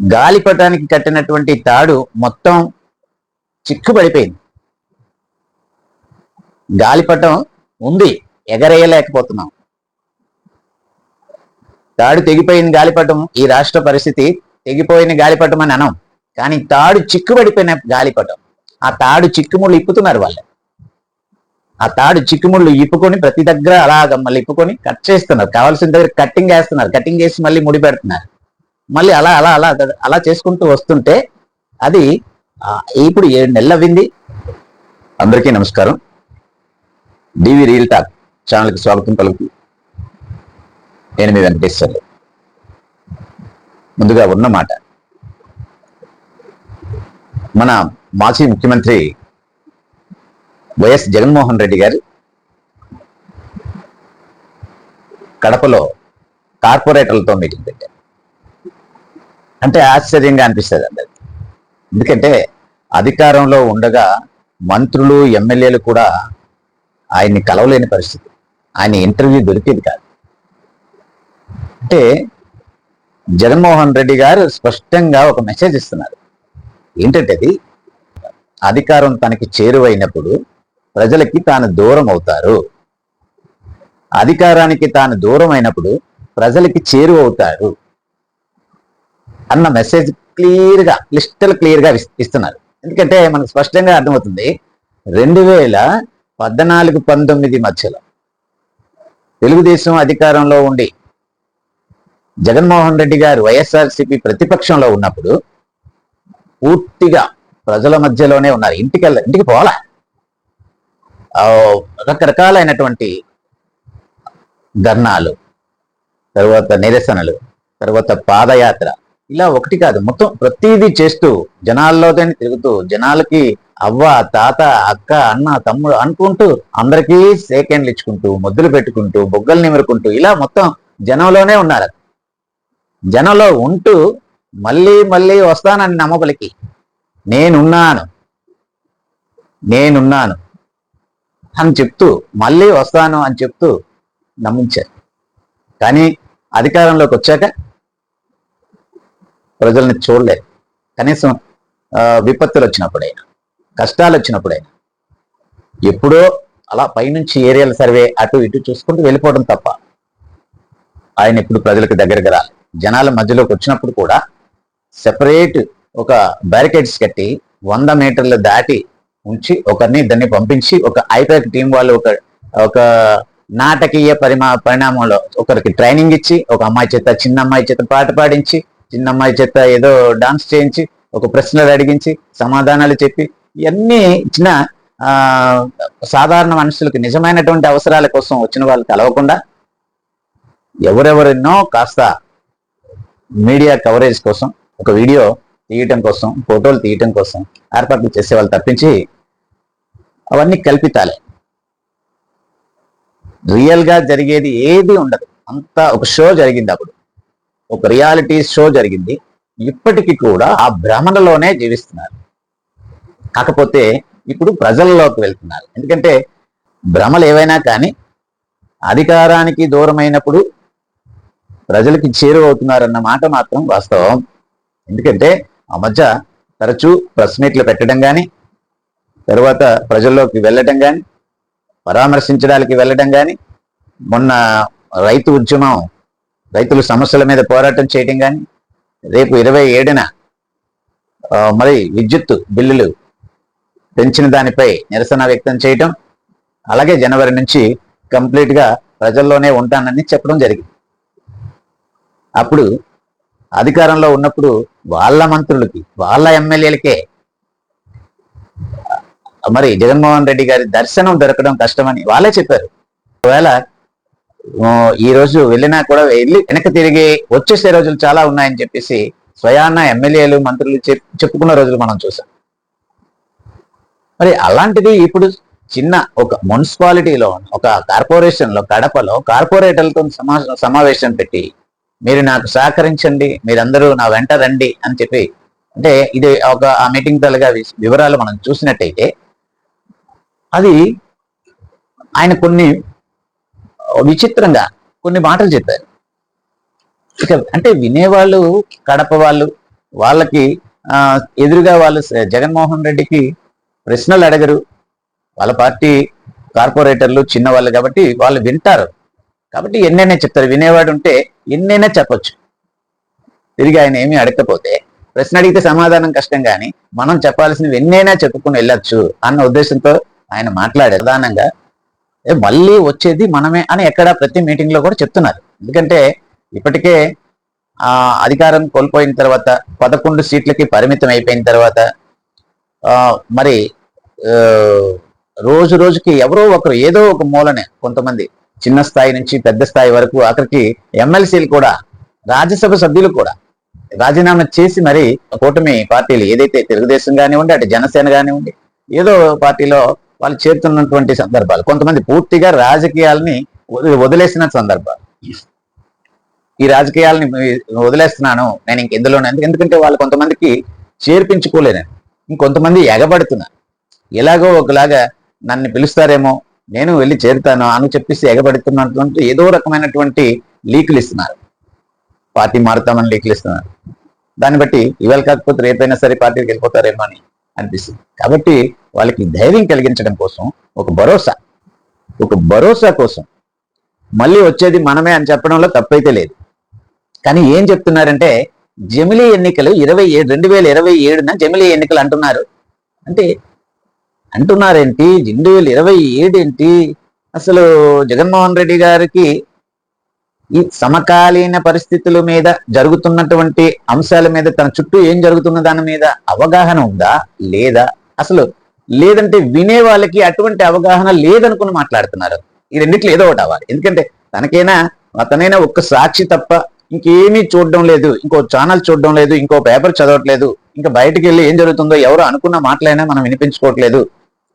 గాలిపటానికి కట్టినటువంటి తాడు మొత్తం చిక్కుబడిపోయింది. గాలిపటం ఉంది ఎగరేయలేకపోతున్నాం. తాడు తెగిపోయిన గాలిపటం ఈ రాష్ట్ర పరిస్థితి తెగిపోయిన గాలిపటం అని అనం. కానీ తాడు చిక్కుబడిపోయిన గాలిపటం ఆ తాడు చిక్కుముళ్ళు ఇప్పుతున్నారు వాళ్ళు. ఆ తాడు చిక్కుముళ్ళు ఇప్పుకొని ప్రతి దగ్గర అలాగ మళ్ళీ ఇప్పుకొని కట్ చేస్తున్నారు. కావాల్సిన దగ్గర కట్టింగ్ వేస్తున్నారు. కట్టింగ్ వేసి మళ్ళీ ముడి పెడుతున్నారు మళ్ళీ అలా అలా అలా అలా చేసుకుంటూ వస్తుంటే అది ఇప్పుడు ఏడు నెలలు అవ్వింది. అందరికీ నమస్కారం. డివి రియల్ టాక్ ఛానల్కి స్వాగతం పలుకు నేను మీ వెంకటేశ్వర్లు. ముందుగా ఉన్న మాట. మన మాజీ ముఖ్యమంత్రి వైఎస్ జగన్మోహన్ రెడ్డి గారు కడపలో కార్పొరేటర్లతో మీటింగ్ పెట్టారు. అంటే ఆశ్చర్యంగా అనిపిస్తుంది అందరికి. ఎందుకంటే అధికారంలో ఉండగా మంత్రులు ఎమ్మెల్యేలు కూడా ఆయన్ని కలవలేని పరిస్థితి. ఆయన ఇంటర్వ్యూ దొరికేది కాదు. అంటే జగన్మోహన్ రెడ్డి గారు స్పష్టంగా ఒక మెసేజ్ ఇస్తున్నారు. ఏంటంటే అది? అధికారం తనకి చేరువైనప్పుడు ప్రజలకి తాను దూరం అవుతారు. అధికారానికి తాను దూరం అయినప్పుడు ప్రజలకి చేరువవుతారు. అన్న మెసేజ్ క్లియర్గా క్లిస్టల్ క్లియర్గా ఇస్తున్నారు. ఎందుకంటే మనకు స్పష్టంగా అర్థమవుతుంది రెండు వేల పద్నాలుగు పంతొమ్మిది మధ్యలో తెలుగుదేశం అధికారంలో ఉండి జగన్మోహన్ రెడ్డి గారు వైఎస్ఆర్సీపీ ప్రతిపక్షంలో ఉన్నప్పుడు పూర్తిగా ప్రజల మధ్యలోనే ఉన్నారు. ఇంటికి వెళ్ళ ఇంటికి పోవాలా? రకరకాలైనటువంటి ధర్నాలు తర్వాత నిరసనలు తర్వాత పాదయాత్ర ఇలా ఒకటి కాదు. మొత్తం ప్రతిదీ చేస్తూ జనాల్లోనే తిరుగుతూ జనాలకి అవ్వ తాత అక్క అన్న తమ్ముడు అనుకుంటూ అందరికీ సేకెండ్లు ఇచ్చుకుంటూ ముద్దులు పెట్టుకుంటూ బొగ్గలు నిమురుకుంటూ ఇలా మొత్తం జనంలోనే ఉన్నారు. జనంలో ఉంటూ మళ్ళీ మళ్ళీ వస్తానని నమ్మబలికి. నేనున్నాను. నేనున్నాను అని చెప్తూ మళ్ళీ వస్తాను అని చెప్తూ నమ్మించారు. కానీ అధికారంలోకి వచ్చాక ప్రజల్ని చూడలేదు. కనీసం విపత్తులు వచ్చినప్పుడైనా కష్టాలు వచ్చినప్పుడైనా. ఎప్పుడో అలా పైనుంచి ఏరియల్ సర్వే అటు ఇటు చూసుకుంటూ వెళ్ళిపోవడం తప్ప ఆయన ఇప్పుడు ప్రజలకు దగ్గరకు రాలి జనాల మధ్యలోకి వచ్చినప్పుడు కూడా సెపరేట్ ఒక బ్యారికేడ్స్ కట్టి వంద మీటర్లు దాటి ఉంచి ఒకరిని ఇద్దరిని పంపించి ఒక ఐపాక్ టీం వాళ్ళు ఒక ఒక నాటకీయ పరిమా పరిణామంలో ఒకరికి ట్రైనింగ్ ఇచ్చి ఒక అమ్మాయి చేత చిన్న అమ్మాయి చేత పాట పాడించి చిన్న అమ్మాయి చేత ఏదో డాన్స్ చేయించి ఒక ప్రశ్నలు అడిగించి సమాధానాలు చెప్పి ఇవన్నీ ఇచ్చిన సాధారణ మనుషులకు నిజమైనటువంటి అవసరాల కోసం వచ్చిన వాళ్ళు కలవకుండా ఎవరెవరెన్నో కాస్త మీడియా కవరేజ్ కోసం ఒక వీడియో తీయటం కోసం ఫోటోలు తీయటం కోసం ఏర్పాట్లు చేసేవాళ్ళు తప్పించి అవన్నీ కల్పితాలే. రియల్గా జరిగేది ఏది ఉండదు. అంతా ఒక షో జరిగింది అప్పుడు. ఒక రియాలిటీ షో జరిగింది. ఇప్పటికీ కూడా ఆ భ్రమణలోనే జీవిస్తున్నారు. కాకపోతే ఇప్పుడు ప్రజల్లోకి వెళ్తున్నారు. ఎందుకంటే భ్రమలు ఏవైనా కానీ అధికారానికి దూరమైనప్పుడు ప్రజలకి చేరువవుతున్నారన్న మాట మాత్రం వాస్తవం. ఎందుకంటే ఆ మధ్య తరచూ ప్రెస్ మీట్లు పెట్టడం కానీ తర్వాత ప్రజల్లోకి వెళ్ళడం కానీ పరామర్శించడానికి వెళ్ళడం కానీ మొన్న రైతు ఉద్యమం రైతుల సమస్యల మీద పోరాటం చేయడం కానీ రేపు ఇరవై ఏడున మరి విద్యుత్ బిల్లులు పెంచిన దానిపై నిరసన వ్యక్తం చేయటం అలాగే జనవరి నుంచి కంప్లీట్గా ప్రజల్లోనే ఉంటానని చెప్పడం జరిగింది. అప్పుడు అధికారంలో ఉన్నప్పుడు వాళ్ళ మంత్రులకి వాళ్ళ ఎమ్మెల్యేలకే మరి జగన్మోహన్ రెడ్డి గారి దర్శనం దొరకడం కష్టమని వాళ్ళే చెప్పారు. ఒకవేళ ఈ రోజు వెళ్ళినా కూడా వెళ్ళి వెనక్కి తిరిగి వచ్చేసే రోజులు చాలా ఉన్నాయని చెప్పేసి స్వయాన ఎమ్మెల్యేలు మంత్రులు చెప్- చెప్పుకున్న రోజులు మనం చూసాం. మరి అలాంటిది ఇప్పుడు చిన్న ఒక మున్సిపాలిటీలో ఒక కార్పొరేషన్లో కడపలో కార్పొరేటర్లతో సమా సమావేశం పెట్టి మీరు నాకు సహకరించండి మీరందరూ నా వెంట రండి అని చెప్పి అంటే ఇది ఒక ఆ మీటింగ్ తలగా వివరాలు మనం చూసినట్టయితే అది ఆయన కొన్ని విచిత్రంగా కొన్ని మాటలు చెప్పారు. ఇక అంటే వినేవాళ్ళు కడప వాళ్ళు వాళ్ళకి ఎదురుగా వాళ్ళు జగన్మోహన్ రెడ్డికి ప్రశ్నలు అడగరు. వాళ్ళ పార్టీ కార్పొరేటర్లు చిన్న వాళ్ళు కాబట్టి వాళ్ళు వింటారు. కాబట్టి ఎన్నైనా చెప్తారు. వినేవాడు ఉంటే ఎన్నైనా చెప్పొచ్చు. తిరిగి ఆయన ఏమీ అడగకపోతే ప్రశ్న అడిగితే సమాధానం కష్టం కానీ మనం చెప్పాల్సినవి ఎన్నైనా చెప్పుకుని వెళ్ళొచ్చు అన్న ఉద్దేశంతో ఆయన మాట్లాడారు. ప్రధానంగా మళ్ళీ వచ్చేది మనమే అని ఎక్కడ ప్రతి మీటింగ్లో కూడా చెప్తున్నారు. ఎందుకంటే ఇప్పటికే ఆ అధికారం కోల్పోయిన తర్వాత పదకొండు సీట్లకి పరిమితం అయిపోయిన తర్వాత ఆ మరి రోజు రోజుకి ఎవరో ఒకరు ఏదో ఒక మూలనే కొంతమంది చిన్న స్థాయి నుంచి పెద్ద స్థాయి వరకు అక్కడికి ఎమ్మెల్సీలు కూడా రాజ్యసభ సభ్యులు కూడా రాజీనామా చేసి మరి కూటమి పార్టీలు ఏదైతే తెలుగుదేశం కానివ్వండి అటు జనసేన కానివ్వండి ఏదో పార్టీలో వాళ్ళు చేరుతున్నటువంటి సందర్భాలు. కొంతమంది పూర్తిగా రాజకీయాలని వదిలేసిన సందర్భాలు. ఈ రాజకీయాలని వదిలేస్తున్నాను నేను ఇంకెందులోనే ఎందుకంటే వాళ్ళు కొంతమందికి చేర్పించుకోలేను ఇంకొంతమంది ఎగబడుతున్నారు. ఎలాగో ఒకలాగా నన్ను పిలుస్తారేమో నేను వెళ్ళి చేరుతాను అని చెప్పేసి ఎగబడుతున్నటువంటి ఏదో రకమైనటువంటి లీకులు ఇస్తున్నారు. పార్టీ మారుతామని లీకులు ఇస్తున్నారు. దాన్ని బట్టి ఇవాళ కాకపోతే రేపైనా సరే పార్టీకి వెళ్ళిపోతారేమో అని అనిపిస్తుంది. కాబట్టి వాళ్ళకి ధైర్యం కలిగించడం కోసం ఒక భరోసా ఒక భరోసా కోసం మళ్ళీ వచ్చేది మనమే అని చెప్పడంలో తప్పైతే లేదు. కానీ ఏం చెప్తున్నారంటే జమిలీ ఎన్నికలు ఇరవై ఏడు రెండు వేల ఇరవై ఏడున జమిలీ ఎన్నికలు అంటున్నారు. అంటే అంటున్నారేంటి? రెండు వేల ఇరవై ఏడు ఏంటి? అసలు జగన్మోహన్ రెడ్డి గారికి ఈ సమకాలీన పరిస్థితుల మీద జరుగుతున్నటువంటి అంశాల మీద తన చుట్టూ ఏం జరుగుతున్న దాని మీద అవగాహన ఉందా? లేదా? అసలు లేదంటే వినే వాళ్ళకి అటువంటి అవగాహన లేదనుకుని మాట్లాడుతున్నారు. ఈ రెండిట్లో ఏదో ఒకటి అవ్వాలి. ఎందుకంటే తనకైనా అతనైనా ఒక్క సాక్షి తప్ప ఇంకేమీ చూడడం లేదు. ఇంకో ఛానల్ చూడడం లేదు. ఇంకో పేపర్ చదవట్లేదు. ఇంకా బయటికి వెళ్ళి ఏం జరుగుతుందో ఎవరు అనుకున్న మాటలైనా మనం వినిపించుకోవట్లేదు.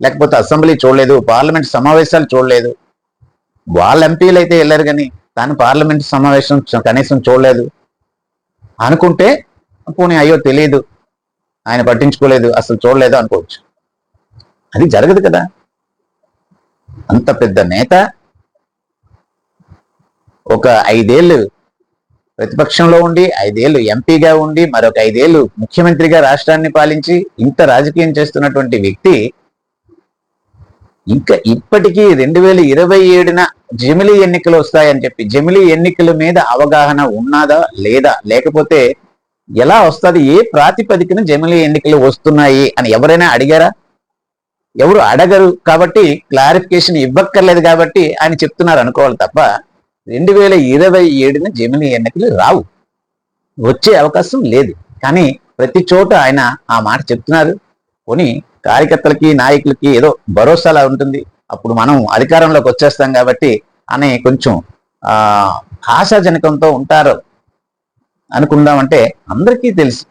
లేకపోతే అసెంబ్లీ చూడలేదు. పార్లమెంట్ సమావేశాలు చూడలేదు. వాళ్ళ ఎంపీలు అయితే వెళ్ళారు కానీ తాను పార్లమెంట్ సమావేశం కనీసం చూడలేదు. అనుకుంటే పోనీ అయ్యో తెలియదు ఆయన పట్టించుకోలేదు అసలు చూడలేదు అనుకోవచ్చు. అది జరగదు కదా. అంత పెద్ద నేత ఒక ఐదేళ్ళు ప్రతిపక్షంలో ఉండి ఐదేళ్ళు ఎంపీగా ఉండి మరొక ఐదేళ్ళు ముఖ్యమంత్రిగా రాష్ట్రాన్ని పాలించి ఇంత రాజకీయం చేస్తున్నటువంటి వ్యక్తి ఇంకా ఇప్పటికీ రెండు వేల ఇరవై ఏడున జమిలి ఎన్నికలు వస్తాయని చెప్పి జమిలి ఎన్నికల మీద అవగాహన ఉన్నదా లేదా? లేకపోతే ఎలా వస్తుంది? ఏ ప్రాతిపదికన జమిలి ఎన్నికలు వస్తున్నాయి అని ఎవరైనా అడిగారా? ఎవరు అడగరు కాబట్టి క్లారిఫికేషన్ ఇవ్వక్కర్లేదు కాబట్టి ఆయన చెప్తున్నారు అనుకోవాలి తప్ప రెండు వేల ఇరవై ఏడున జమిలి ఎన్నికలు రావు. వచ్చే అవకాశం లేదు. కానీ ప్రతి చోట ఆయన ఆ మాట చెప్తున్నారు. కొని కార్యకర్తలకి నాయకులకి ఏదో భరోసాలా ఉంటుంది. అప్పుడు మనం అధికారంలోకి వచ్చేస్తాం కాబట్టి అని కొంచెం ఆ ఆశాజనకంతో ఉంటారు అనుకుందామంటే అందరికీ తెలుసు.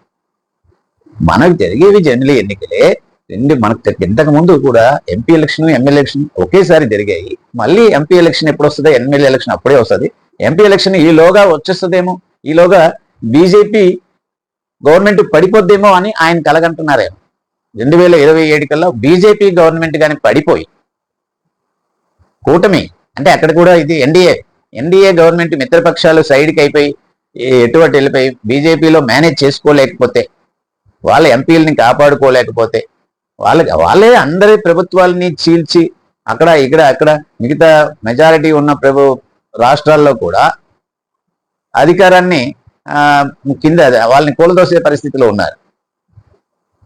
మనకు జరిగేవి జనరల్ ఎన్నికలే. రెండు మనకు ఇంతకు ముందు కూడా ఎంపీ ఎలక్షన్ ఎమ్మెల్యే ఎలక్షన్ ఒకేసారి జరిగాయి. మళ్ళీ ఎంపీ ఎలక్షన్ ఎప్పుడు వస్తుంది? ఎమ్మెల్యే ఎలక్షన్ అప్పుడే వస్తుంది. ఎంపీ ఎలక్షన్ ఈలోగా వచ్చేస్తుందేమో? ఈలోగా బీజేపీ గవర్నమెంట్ పడిపోద్దేమో అని ఆయన కలగంటున్నారేమో. రెండు వేల ఇరవై ఏడు కల్లా బీజేపీ గవర్నమెంట్ కానీ పడిపోయి కూటమి అంటే అక్కడ కూడా ఇది ఎన్డీఏ ఎన్డీఏ గవర్నమెంట్ మిత్రపక్షాలు సైడ్కి అయిపోయి ఎటువంటి వెళ్ళిపోయి బీజేపీలో మేనేజ్ చేసుకోలేకపోతే వాళ్ళ ఎంపీలని కాపాడుకోలేకపోతే వాళ్ళ వాళ్ళే అందరి ప్రభుత్వాలని చీల్చి అక్కడ ఇక్కడ అక్కడ మిగతా మెజారిటీ ఉన్న ప్రభు రాష్ట్రాల్లో కూడా అధికారాన్ని కింద వాళ్ళని కూలదోసే పరిస్థితిలో ఉన్నారు.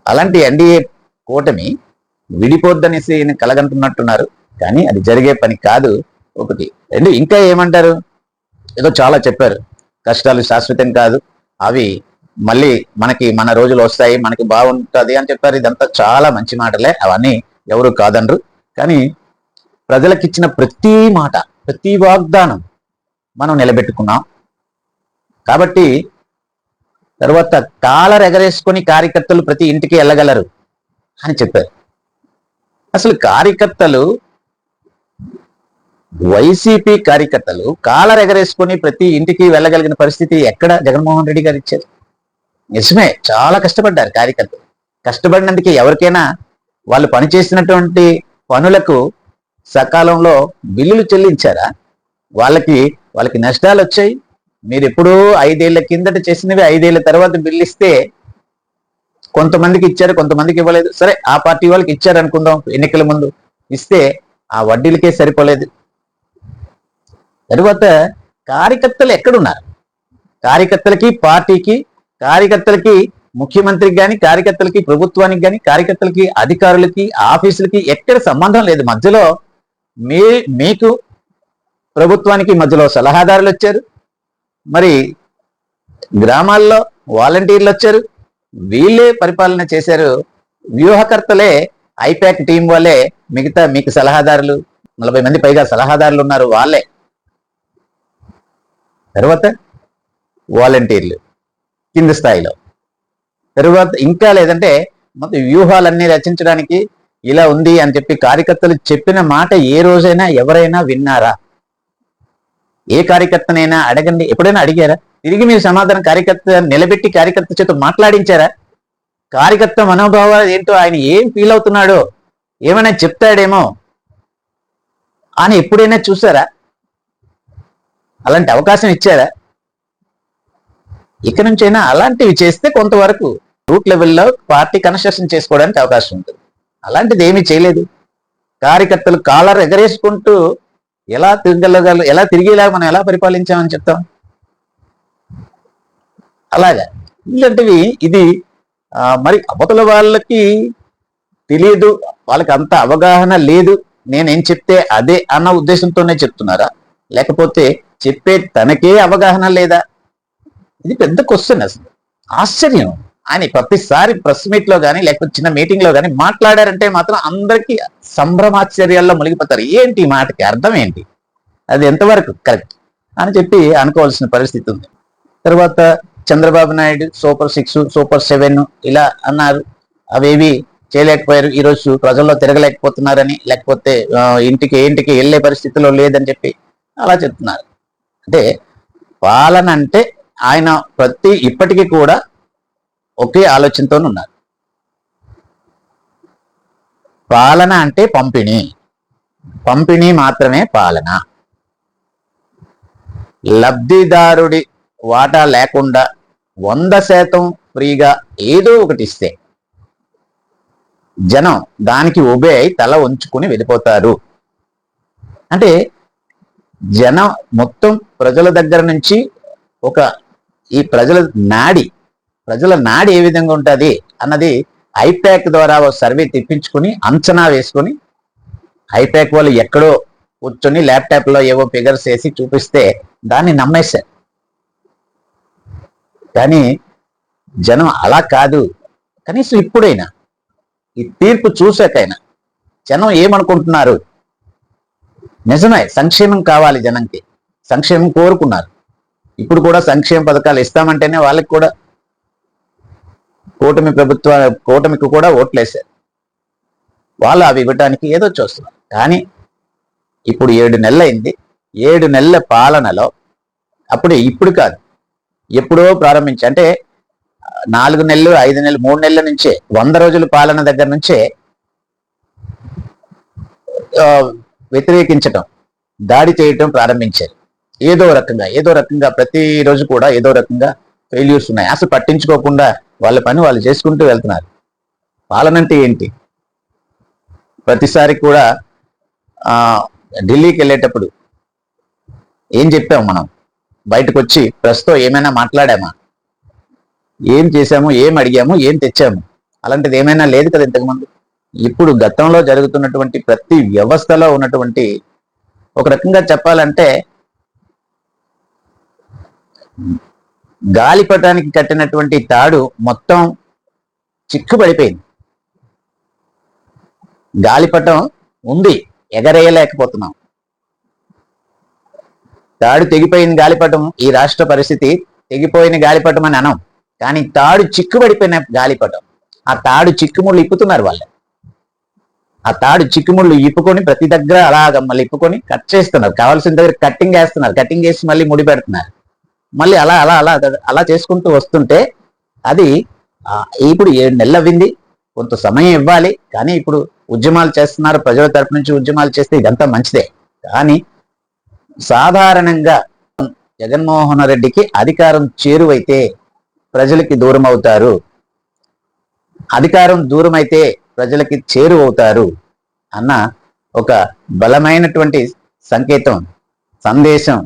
అలాంటి ఎన్డీఏ కూటమి విడిపోద్దనేసి కలగంటున్నట్టున్నారు. కానీ అది జరిగే పని కాదు ఒకటి. రెండు ఇంకా ఏమంటారు? ఏదో చాలా చెప్పారు. కష్టాలు శాశ్వతం కాదు. అవి మళ్ళీ మనకి మన రోజులు వస్తాయి మనకి బాగుంటుంది అని చెప్పారు. ఇదంతా చాలా మంచి మాటలే. అవన్నీ ఎవరు కాదనరు కానీ ప్రజలకు ఇచ్చిన ప్రతి మాట ప్రతి వాగ్దానం మనం నిలబెట్టుకున్నాం. కాబట్టి తర్వాత కాలర్ ఎగరేసుకొని కార్యకర్తలు ప్రతి ఇంటికి వెళ్ళగలరు అని చెప్పారు. అసలు కార్యకర్తలు వైసీపీ కార్యకర్తలు కాలర్ ఎగరేసుకొని ప్రతి ఇంటికి వెళ్ళగలిగిన పరిస్థితి ఎక్కడ? జగన్మోహన్ రెడ్డి గారు ఇచ్చారు. నిజమే చాలా కష్టపడ్డారు కార్యకర్తలు. కష్టపడినందుకే ఎవరికైనా వాళ్ళు పనిచేసినటువంటి పనులకు సకాలంలో బిల్లులు చెల్లించారా? వాళ్ళకి వాళ్ళకి నష్టాలు వచ్చాయి? మీరు ఎప్పుడూ ఐదేళ్ళ కిందట చేసినవి ఐదేళ్ళ తర్వాత బిల్లు ఇస్తే కొంతమందికి ఇచ్చారు కొంతమందికి ఇవ్వలేదు. సరే ఆ పార్టీ వాళ్ళకి ఇచ్చారు అనుకుందాం ఎన్నికల ముందు. ఇస్తే ఆ వడ్డీలకే సరిపోలేదు. తరువాత కార్యకర్తలు ఎక్కడున్నారు? కార్యకర్తలకి పార్టీకి కార్యకర్తలకి ముఖ్యమంత్రికి కానీ కార్యకర్తలకి ప్రభుత్వానికి కానీ కార్యకర్తలకి అధికారులకి ఆఫీసులకి ఎక్కడ సంబంధం లేదు. మధ్యలో మీ మీకు ప్రభుత్వానికి మధ్యలో సలహాదారులు వచ్చారు. మరి గ్రామాల్లో వాలంటీర్లు వచ్చారు. వీళ్ళే పరిపాలన చేశారు. వ్యూహకర్తలే ఐపాక్ టీం వాళ్ళే. మిగతా మీకు సలహాదారులు నలభై మంది పైగా సలహాదారులు ఉన్నారు వాళ్ళే. తర్వాత వాలంటీర్లు కింది స్థాయిలో. తరువాత ఇంకా లేదంటే మొత్తం వ్యూహాలన్నీ రచించడానికి ఇలా ఉంది అని చెప్పి కార్యకర్తలు చెప్పిన మాట ఏ రోజైనా ఎవరైనా విన్నారా? ఏ కార్యకర్తనైనా అడగండి. ఎప్పుడైనా అడిగారా? తిరిగి మీరు సమాధానం కార్యకర్త నిలబెట్టి కార్యకర్త చేత మాట్లాడించారా? కార్యకర్త మనోభావాలు ఏంటో ఆయన ఏం ఫీల్ అవుతున్నాడో ఏమైనా చెప్తాడేమో అని ఎప్పుడైనా చూసారా? అలాంటి అవకాశం ఇచ్చారా? ఇక నుంచైనా అలాంటివి చేస్తే కొంతవరకు రూట్ లెవెల్లో పార్టీ కన్స్ట్రక్షన్ చేసుకోవడానికి అవకాశం ఉంటుంది. అలాంటిది ఏమీ చేయలేదు. కార్యకర్తలు కాలర్ ఎగరేసుకుంటూ ఎలా తిరగలగల ఎలా తిరిగేలా మనం ఎలా పరిపాలించామని చెప్తాం? అలాగా. ఇలాంటివి ఇది మరి అవతల వాళ్ళకి తెలియదు వాళ్ళకి అంత అవగాహన లేదు నేనేం చెప్తే అదే అన్న ఉద్దేశంతోనే చెప్తున్నారా? లేకపోతే చెప్పే తనకే అవగాహన లేదా? ఇది పెద్ద క్వశ్చన్ అసలు. ఆశ్చర్యం. ఆయన ప్రతిసారి ప్రెస్ మీట్లో కానీ లేకపోతే చిన్న మీటింగ్లో కానీ మాట్లాడారంటే మాత్రం అందరికీ సంభ్రమాశ్చర్యాల్లో మునిగిపోతారు. ఏంటి ఈ మాటకి అర్థం ఏంటి? అది ఎంతవరకు కరెక్ట్? అని చెప్పి అనుకోవాల్సిన పరిస్థితి ఉంది. తర్వాత Chandrababu Naidu super six super seven ఇలా అన్నారు. అవేవి చేయలేకపోయారు. ఈరోజు ప్రజల్లో తిరగలేకపోతున్నారని లేకపోతే ఇంటికి ఇంటికి వెళ్ళే పరిస్థితిలో లేదని చెప్పి అలా చెప్తున్నారు. అంటే పాలన అంటే ఆయన ప్రతి ఇప్పటికీ కూడా ఒకే ఆలోచనతో ఉన్నారు. పాలన అంటే పంపిణీ. పంపిణీ మాత్రమే పాలన. లబ్ధిదారుడి వాటా లేకుండా వంద శాతం ఫ్రీగా ఏదో ఒకటి ఇస్తే జనం దానికి ఉబే అయి తల ఉంచుకుని వెళ్ళిపోతారు. అంటే జనం మొత్తం ప్రజల దగ్గర నుంచి ఒక ఈ ప్రజల నాడి ప్రజల నాడి ఏ విధంగా ఉంటుంది అన్నది ఐప్యాక్ ద్వారా ఓ సర్వే తెప్పించుకుని అంచనా వేసుకుని ఐప్యాక్ వాళ్ళు ఎక్కడో కూర్చొని ల్యాప్టాప్లో ఏవో ఫిగర్స్ వేసి చూపిస్తే దాన్ని నమ్మేశారు. కానీ జనం అలా కాదు. కనీసం ఇప్పుడైనా ఈ తీర్పు చూసాకైనా జనం ఏమనుకుంటున్నారు? నిజమే సంక్షేమం కావాలి జనంకి. సంక్షేమం కోరుకున్నారు. ఇప్పుడు కూడా సంక్షేమ పథకాలు ఇస్తామంటేనే వాళ్ళకి కూడా కూటమి ప్రభుత్వ కూటమికి కూడా ఓట్లేశారు. వాళ్ళు అవి ఇవ్వడానికి ఏదో చూస్తున్నారు. కానీ ఇప్పుడు ఏడు నెలలైంది. ఏడు నెలల పాలనలో అప్పుడే ఇప్పుడు కాదు. ఎప్పుడో ప్రారంభించి అంటే నాలుగు నెలలు ఐదు నెలలు మూడు నెలల నుంచే వంద రోజుల పాలన దగ్గర నుంచే వ్యతిరేకించటం దాడి చేయటం ప్రారంభించారు. ఏదో రకంగా ఏదో రకంగా ప్రతిరోజు కూడా ఏదో రకంగా ఫెయిల్యూర్స్ ఉన్నాయి. అసలు పట్టించుకోకుండా వాళ్ళ పని వాళ్ళు చేసుకుంటూ వెళ్తున్నారు. పాలనంటే ఏంటి? ప్రతిసారి కూడా ఢిల్లీకి వెళ్ళేటప్పుడు ఏం చెప్పాము మనం? బయటకు వచ్చి ప్రస్తుతం ఏమైనా మాట్లాడామా? ఏం చేశాము? ఏం అడిగాము? ఏం తెచ్చాము? అలాంటిది ఏమైనా లేదు కదా ఇంతకుముందు? ఇప్పుడు గతంలో జరుగుతున్నటువంటి ప్రతి వ్యవస్థలో ఉన్నటువంటి ఒక రకంగా చెప్పాలంటే గాలిపటానికి కట్టినటువంటి తాడు మొత్తం చిక్కుపడిపోయింది గాలిపటం ఉంది ఎగరేయలేకపోతున్నాం. తాడు తెగిపోయిన గాలిపటం ఈ రాష్ట్ర పరిస్థితి తెగిపోయిన గాలిపటం అని అనం. కానీ తాడు చిక్కుబడిపోయిన గాలిపటం ఆ తాడు చిక్కుముళ్ళు ఇప్పుతున్నారు వాళ్ళు. ఆ తాడు చిక్కుముళ్ళు ఇప్పుకొని ప్రతి దగ్గర అలాగ మళ్ళీ ఇప్పుకొని కట్ చేస్తున్నారు. కావాల్సిన దగ్గర కట్టింగ్ వేస్తున్నారు. కట్టింగ్ వేసి మళ్ళీ ముడి పెడుతున్నారు మళ్ళీ అలా అలా అలా అలా చేసుకుంటూ వస్తుంటే అది ఇప్పుడు ఏడు నెలలు అవ్వింది కొంత సమయం ఇవ్వాలి. కానీ ఇప్పుడు ఉద్యమాలు చేస్తున్నారు. ప్రజల తరపు నుంచి ఉద్యమాలు చేస్తే ఇదంతా మంచిదే. కానీ సాధారణంగా జగన్మోహన్ రెడ్డికి అధికారం చేరువైతే ప్రజలకి దూరం అవుతారు. అధికారం దూరం అయితే ప్రజలకి చేరువవుతారు అన్న ఒక బలమైనటువంటి సంకేతం సందేశం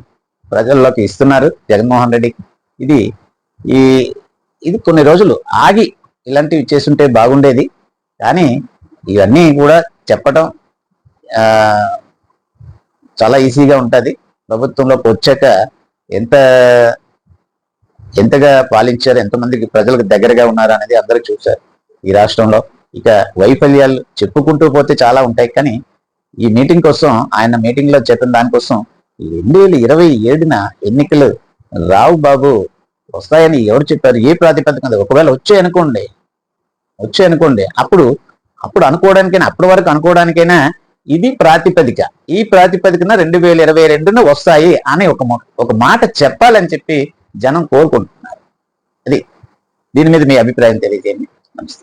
ప్రజల్లోకి ఇస్తున్నారు జగన్మోహన్ రెడ్డి. ఇది ఈ ఇది కొన్ని రోజులు ఆగి ఇలాంటివి చేస్తుంటే బాగుండేది. కానీ ఇవన్నీ కూడా చెప్పటం చాలా ఈజీగా ఉంటుంది. ప్రభుత్వంలోకి వచ్చాక ఎంత ఎంతగా పాలించారు ఎంతమందికి ప్రజలకు దగ్గరగా ఉన్నారు అనేది అందరూ చూశారు ఈ రాష్ట్రంలో. ఇక వైఫల్యాలు చెప్పుకుంటూ పోతే చాలా ఉంటాయి. కానీ ఈ మీటింగ్ కోసం ఆయన మీటింగ్లో చెప్పిన దానికోసం రెండు వేల ఇరవై ఏడున ఎన్నికలు రావు బాబు వస్తాయని ఎవరు చెప్పారు? ఏ ప్రాతిపదిక మీద ఒకవేళ వచ్చాయనుకోండి. వచ్చాయనుకోండి. అప్పుడు అప్పుడు అనుకోవడానికైనా అప్పటి వరకు అనుకోవడానికైనా ఇది ప్రాతిపదిక. ఈ ప్రాతిపదికన రెండు వేల ఇరవై రెండున వస్తాయి అని ఒక ఒక మాట చెప్పాలని చెప్పి జనం కోరుకుంటున్నారు. అది దీని మీద మీ అభిప్రాయం తెలియజేయండి. నమస్తే.